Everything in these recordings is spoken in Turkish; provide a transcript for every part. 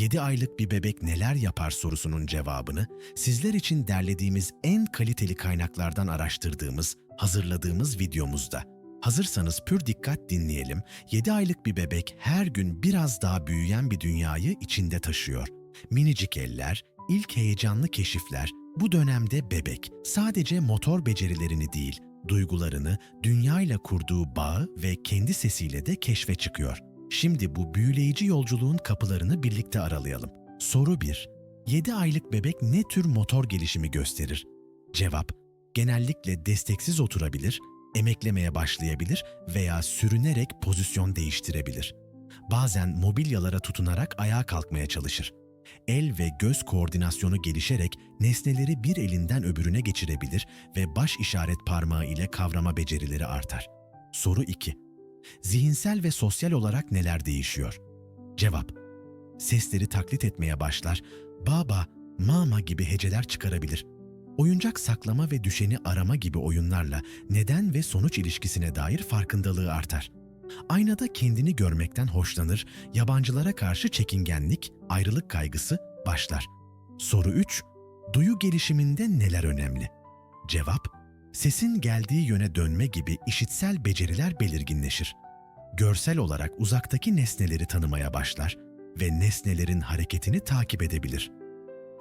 7 aylık bir bebek neler yapar sorusunun cevabını sizler için derlediğimiz en kaliteli kaynaklardan araştırdığımız, hazırladığımız videomuzda. Hazırsanız pür dikkat dinleyelim. 7 aylık bir bebek her gün biraz daha büyüyen bir dünyayı içinde taşıyor. Minicik eller, ilk heyecanlı keşifler, bu dönemde bebek sadece motor becerilerini değil, duygularını, dünyayla kurduğu bağı ve kendi sesiyle de keşfe çıkıyor. Şimdi bu büyüleyici yolculuğun kapılarını birlikte aralayalım. Soru 1. 7 aylık bebek ne tür motor gelişimi gösterir? Cevap: Genellikle desteksiz oturabilir, emeklemeye başlayabilir veya sürünerek pozisyon değiştirebilir. Bazen mobilyalara tutunarak ayağa kalkmaya çalışır. El ve göz koordinasyonu gelişerek nesneleri bir elinden öbürüne geçirebilir ve baş işaret parmağı ile kavrama becerileri artar. Soru 2. Zihinsel ve sosyal olarak neler değişiyor? Cevap: Sesleri taklit etmeye başlar, baba, mama gibi heceler çıkarabilir. Oyuncak saklama ve düşeni arama gibi oyunlarla neden ve sonuç ilişkisine dair farkındalığı artar. Aynada kendini görmekten hoşlanır, yabancılara karşı çekingenlik, ayrılık kaygısı başlar. Soru 3. Duyu gelişiminde neler önemli? Cevap: Sesin geldiği yöne dönme gibi işitsel beceriler belirginleşir. Görsel olarak uzaktaki nesneleri tanımaya başlar ve nesnelerin hareketini takip edebilir.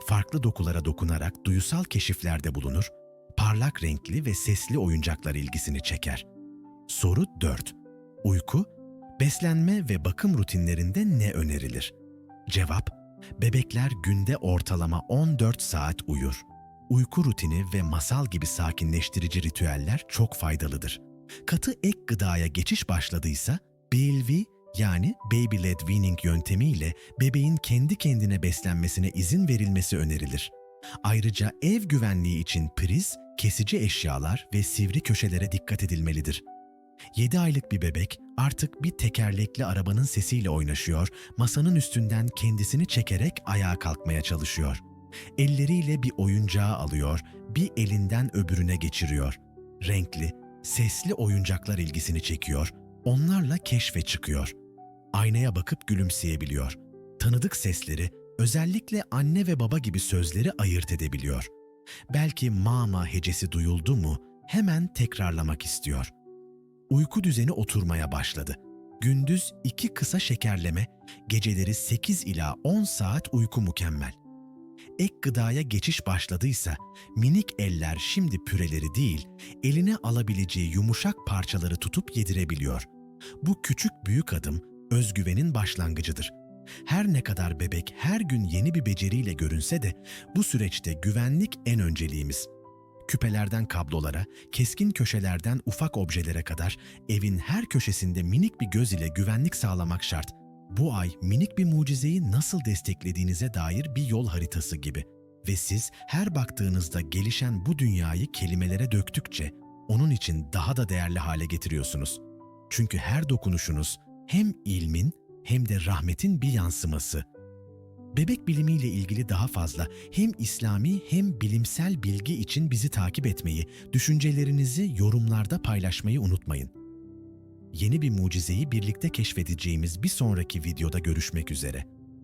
Farklı dokulara dokunarak duyusal keşiflerde bulunur, parlak renkli ve sesli oyuncaklar ilgisini çeker. Soru 4. Uyku, beslenme ve bakım rutinlerinde ne önerilir? Cevap: Bebekler günde ortalama 14 saat uyur. Uyku rutini ve masal gibi sakinleştirici ritüeller çok faydalıdır. Katı ek gıdaya geçiş başladıysa, BLV yani Baby Led Weaning yöntemiyle bebeğin kendi kendine beslenmesine izin verilmesi önerilir. Ayrıca ev güvenliği için priz, kesici eşyalar ve sivri köşelere dikkat edilmelidir. 7 aylık bir bebek artık bir tekerlekli arabanın sesiyle oynaşıyor, masanın üstünden kendisini çekerek ayağa kalkmaya çalışıyor. Elleriyle bir oyuncağı alıyor, bir elinden öbürüne geçiriyor. Renkli, sesli oyuncaklar ilgisini çekiyor, onlarla keşfe çıkıyor. Aynaya bakıp gülümseyebiliyor. Tanıdık sesleri, özellikle anne ve baba gibi sözleri ayırt edebiliyor. Belki mama hecesi duyuldu mu hemen tekrarlamak istiyor. Uyku düzeni oturmaya başladı. Gündüz iki kısa şekerleme, geceleri 8 ila 10 saat uyku mükemmel. Ek gıdaya geçiş başladıysa minik eller şimdi püreleri değil, eline alabileceği yumuşak parçaları tutup yedirebiliyor. Bu küçük büyük adım özgüvenin başlangıcıdır. Her ne kadar bebek her gün yeni bir beceriyle görünse de bu süreçte güvenlik en önceliğimiz. Küpelerden kablolara, keskin köşelerden ufak objelere kadar evin her köşesinde minik bir göz ile güvenlik sağlamak şart. Bu ay minik bir mucizeyi nasıl desteklediğinize dair bir yol haritası gibi. Ve siz her baktığınızda gelişen bu dünyayı kelimelere döktükçe onun için daha da değerli hale getiriyorsunuz. Çünkü her dokunuşunuz hem ilmin hem de rahmetin bir yansıması. Bebek bilimiyle ilgili daha fazla hem İslami hem bilimsel bilgi için bizi takip etmeyi, düşüncelerinizi yorumlarda paylaşmayı unutmayın. Yeni bir mucizeyi birlikte keşfedeceğimiz bir sonraki videoda görüşmek üzere.